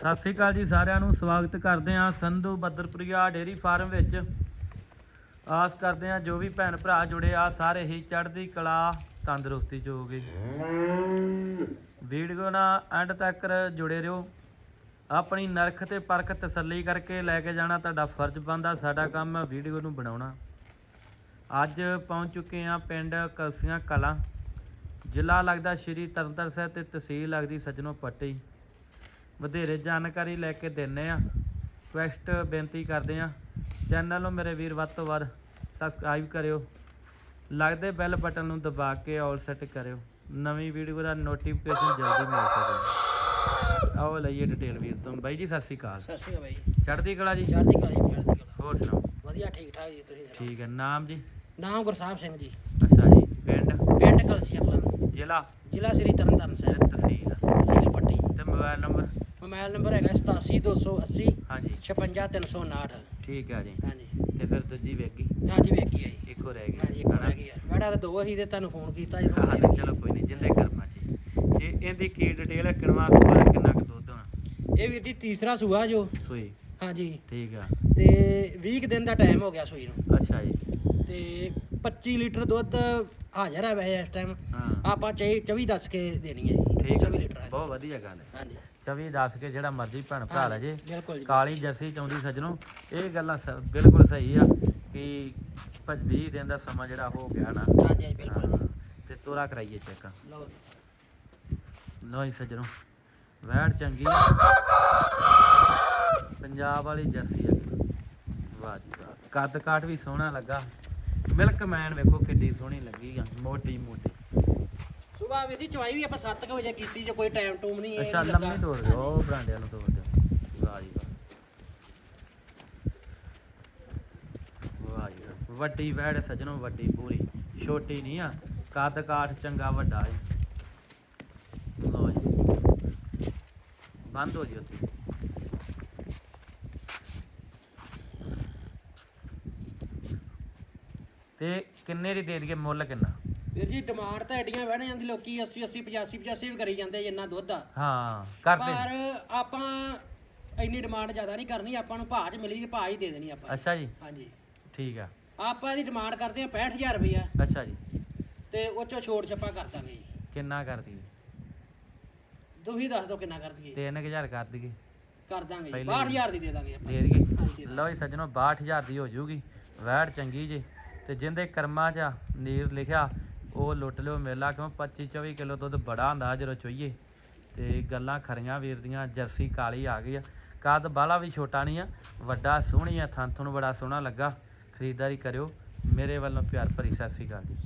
ਸਤਿ ਸ੍ਰੀ ਅਕਾਲ ਜੀ ਸਾਰਿਆਂ ਨੂੰ, ਸਵਾਗਤ ਕਰਦੇ ਹਾਂ ਸੰਧੂ ਬੱਦਰਪੁਰੀਆ ਡੇਰੀ ਫਾਰਮ ਵਿੱਚ। ਆਸ ਕਰਦੇ ਹਾਂ ਜੋ ਵੀ ਭੈਣ ਭਰਾ ਜੁੜੇ ਆ, ਸਾਰੇ ਹੀ ਚੜ੍ਹਦੀ ਕਲਾ, ਤੰਦਰੁਸਤੀ ਚ ਹੋਗੇ ਵੀਡੀਓ ਨਾਲ ਐਂਡ ਤੱਕ ਜੁੜੇ ਰਹੋ। ਆਪਣੀ ਨਰਖ ਤੇ ਪਰਖ ਤਸੱਲੀ ਕਰਕੇ ਲੈ ਕੇ ਜਾਣਾ ਤੁਹਾਡਾ ਫਰਜ਼ ਬਣਦਾ, ਸਾਡਾ ਕੰਮ ਹੈ ਵੀਡੀਓ ਨੂੰ ਬਣਾਉਣਾ। ਅੱਜ ਪਹੁੰਚ ਚੁੱਕੇ ਹਾਂ ਪਿੰਡ ਕਲਸੀਆਂ ਕਲਾਂ। ਜ਼ਿਲ੍ਹਾ ਲੱਗਦਾ ਸ਼੍ਰੀ ਤਰਨਤਾਰਨ ਸਾਹਿਬ ਤੇ ਤਹਿਸੀਲ ਲੱਗਦੀ ਸੱਜਣੋ ਪੱਟੀ। ਵਧੇਰੇ ਜਾਣਕਾਰੀ ਲੈ ਕੇ ਦਿੰਨੇ ਆ। ਰਿਕੁਐਸਟ ਬੇਨਤੀ ਕਰਦੇ ਆ। ਚੈਨਲ ਨੂੰ ਮੇਰੇ ਵੀਰ ਵੱਧ ਤੋਂ ਵੱਧ ਸਬਸਕ੍ਰਾਈਬ ਕਰਿਓ। ਲੱਗਦੇ ਬੈਲ ਬਟਨ ਨੂੰ ਦਬਾ ਕੇ ਆਲ ਸੈੱਟ ਕਰਿਓ। ਨਵੀਂ ਵੀਡੀਓ ਦਾ ਨੋਟੀਫਿਕੇਸ਼ਨ ਜਲਦੀ ਮਿਲ ਸਕੇ। ਆਓ ਲਈਏ ਡਿਟੇਲ ਵੀਰ ਤੋਂ। ਬਾਈ ਜੀ ਸਤਿ ਸ਼੍ਰੀ ਅਕਾਲ। ਸਤਿ ਸ਼੍ਰੀ ਅਕਾਲ ਬਾਈ। ਚੜ੍ਹਦੀ ਕਲਾ ਜੀ? ਚੜ੍ਹਦੀ ਕਲਾ ਜੀ ਚੜ੍ਹਦੀ ਕਲਾ। ਹੋਰ ਸੁਣਾਓ? ਵਧੀਆ ਠੀਕ ਠਾਕ ਜੀ ਤੁਸੀਂ ਸੁਣਾਓ? ਠੀਕ ਹੈ। ਨਾਮ ਜੀ? ਨਾਮ ਗੁਰਸਾਹਿਬ ਸਿੰਘ ਜੀ। ਅੱਛਾ ਜੀ ਪਿੰਡ? ਪਿੰਡ ਕਲਸੀਆਂ ਕਲਾਂ ਜ਼ਿਲ੍ਹਾ? ਜ਼ਿਲ੍ਹਾ ਸ੍ਰੀ ਤਰਨਤਾਰਨ ਸਾਹਿਬ। ਤਹਿਸੀਲ? ਤਹਿਸੀਲ ਪੱਟੀ। ਮੋਬਾਈਲ ਨੰਬਰ ਹੈਗਾ 87280 ਹਾਂਜੀ। 56359 ਠੀਕ ਹੈ ਜੀ। ਹਾਂਜੀ। ਤੇ ਫਿਰ ਦੂਜੀ ਵੇਗੀ ਹਾਂਜੀ ਵੇਖੀ ਆ ਜੀ। ਇੱਕੋ ਰਹਿ ਹਾਂਜੀ ਗਈ ਇੱਕ ਰਹਿ ਗਈ ਆ। ਬੜਾ ਤਾਂ ਦੋ ਹੀ ਤੇ ਤੁਹਾਨੂੰ ਫੋਨ ਕੀਤਾ ਜਦੋਂ ਹਾਂ ਤੇ ਚਲੋ ਕੋਈ ਨਹੀਂ ਜਿੰਦੇ ਕਰਮਾ ਜੀ ਇਹ ਇਹਦੀ ਕੀ ਡਿਟੇਲ ਹੈ ਕਿੰਨਾ ਸੂਆ ਕਿੰਨਾ ਕੁ ਦੁੱਧ ਹੋਣਾ? ਇਹ ਵੀਰ ਜੀ ਤੀਸਰਾ ਸੂਆ ਜੋ। ਸੂਈ। ਹਾਂਜੀ। ਠੀਕ ਆ। ਤੇ 20 ਕੁ ਦਿਨ ਦਾ ਟਾਈਮ ਹੋ ਗਿਆ ਸੂਈ ਨੂੰ। ਅੱਛਾ ਜੀ। ਤੇ 25 ਲੀਟਰ ਦੁੱਧ ਹਾਜ਼ਰ ਹੈ ਵੈਸੇ ਇਸ ਟਾਈਮ ਹਾਂ। ਆਪਾਂ 24 ਦੱਸ ਕੇ ਦੇਣੀ ਹੈ ਜੀ ਠੀਕ 24 ਹੈ ਲੀਟਰ ਹੈ। ਬਹੁਤ ਵਧੀਆ ਗੱਲ ਹੈ। ਹਾਂਜੀ। 24 ਦੱਸ ਕੇ ਜਿਹੜਾ ਮਰਜ਼ੀ ਭੈਣ ਭਰਾ ਲੈ ਜੇ। ਬਿਲਕੁਲ ਜੀ। ਕਾਲੀ ਜੱਸੀ ਚਾਉਂਦੀ ਸੱਜਣੋ ਇਹ ਗੱਲਾਂ ਸ- ਬਿਲਕੁਲ ਸਹੀ ਆ ਕਿ 20 ਦਿਨ ਦਾ ਸਮਾਂ ਜਿਹੜਾ ਹੋ ਗਿਆ ਨਾ। ਹਾਂਜੀ ਹਾਂਜੀ ਬਿਲਕੁਲ ਹਾਂ, ਤੇ ਤੋਰਾ ਕਰਾਈਏ ਚੈੱਕ। ਲਓ ਜੀ। ਸੱਜਣੋ ਵੈੜ ਚੰਗੀ। ਪੰਜਾਬ ਵਾਲੀ ਜਰਸੀ ਆ। ਵਾਹ ਜੀ ਵਾਹ। ਕੱਦ ਕਾਠ ਵੀ ਸੋਹਣਾ ਲੱਗਾ। ਮਿਲਕ ਮੈਨ ਵੇਖੋ ਕਿੱਡੀ ਸੋਹਣੀ ਲੱਗੀ ਆ ਮੋਟੀ ਮੋਟੀ। ਸੁਬਾਹ ਵੀਰ ਜੀ ਚਵਾਈ ਵੀ ਆਪਾਂ 7 ਵਜੇ ਕੀਤੀ ਜੇ ਕੋਈ ਟਾਈਮ ਟੂਮ ਨਹੀਂ ਅੱਛਾ। ਲੰਮੀ ਤੋੜ ਦਿਓ ਉਹ ਬਰਾਂਡਿਆਂ ਨੂੰ ਤੋੜ ਦਿਓ। ਵਾਹ ਜੀ ਵਾਹ। ਵਾਹ ਜੀ ਵਾਹ। ਵੱਡੀ ਵੈੜ ਸੱਜਣੋ ਵੱਡੀ ਪੂਰੀ। ਛੋਟੀ ਨਹੀਂ ਆ ਕੱਦ ਕਾਠ ਚੰਗਾ ਵੱਡਾ ਹੈ ਲੋ ਜੀ। ਬੰਦ ਹੋ ਜੀ ਉੱਥੇ। ਤੇ ਕਿੰਨੇ ਦੀ ਦੇ ਦਈਏ ਮੁੱਲ ਕਿੰਨਾ? ਵੀਰ ਜੀ ਡਿਮਾਂਡ ਤਾਂ ਐਡੀਆਂ ਵਹਿਣੇ ਜਾਂਦੀ ਲੋਕੀ 80 80 85 85 ਵੀ ਕਰੀ ਜਾਂਦੇ ਜਿੰਨਾ ਦੁੱਧ ਆ। ਹਾਂ ਕਰਦੇ। ਪਰ ਆਪਾਂ ਇੰਨੀ ਡਿਮਾਂਡ ਜ਼ਿਆਦਾ ਨਹੀਂ ਕਰਨੀ ਆਪਾਂ ਨੂੰ ਭਾਅ 'ਚ ਮਿਲੀ ਭਾਅ ਹੀ ਦੇ ਦੇਣੀ ਆਪਾਂ। ਅੱਛਾ ਜੀ। ਹਾਂਜੀ। ਠੀਕ ਆ। ਆਪਾਂ ਇਹਦੀ ਡਿਮਾਂਡ ਕਰਦੇ ਆ 65000 ਰੁਪਇਆ। ਅੱਛਾ ਜੀ। ਤੇ ਉਹ ਚੋਂ ਛੋੜ ਛੱਪਾ ਕਰ ਦਾਂਗੇ ਜੀ। ਕਿੰਨਾ ਕਰ ਦਈਏ? ਤੁਸੀਂ ਦੱਸ ਦਿਓ ਕਿੰਨਾ ਕਰ ਦਈਏ। 3000 ਕਰ ਦਈਏ। ਕਰ ਦਾਂਗੇ ਜੀ। ਪਹਿਲੇ 62000 ਦੀ ਦੇ ਦਾਂਗੇ ਆਪਾਂ। ਦੇ ਦਈਏ। ਦੇ ਲਓ ਜੀ ਸੱਜਣੋ 62000 ਦੀ ਹੋ ਜੂਗੀ। ਵੈੜ ਚੰਗੀ ਜੇ। ਤੇ ਜਿੰਦੇ ਕਰਮਾਂ 'ਚ ਆ, ਨੀਰ ਲਿਖਿਆ ਉਹ ਲੁੱਟ ਲਿਓ ਮੇਲਾ ਕਿਉਂ 25 24 ਕਿਲੋ ਦੁੱਧ ਬੜਾ ਹੁੰਦਾ ਜਦੋਂ ਚੋਈਏ। ਤੇ ਗੱਲਾਂ ਖਰੀਆਂ ਵੀਰ ਦੀਆਂ ਜਰਸੀ ਕਾਲੀ ਆ ਗਈ ਆ। ਕਾਦ ਬਾਲਾ ਵੀ ਛੋਟਾ ਨਹੀਂ ਆ ਵੱਡਾ ਸੋਹਣੀ ਆ ਥਣ ਥਣ ਬੜਾ ਸੋਹਣਾ ਲੱਗਾ। ਖਰੀਦਦਾਰੀ ਕਰਿਓ ਮੇਰੇ ਵੱਲੋਂ ਪਿਆਰ ਭਰੀ ਸਤਿ ਸ੍ਰੀ ਅਕਾਲ ਜੀ।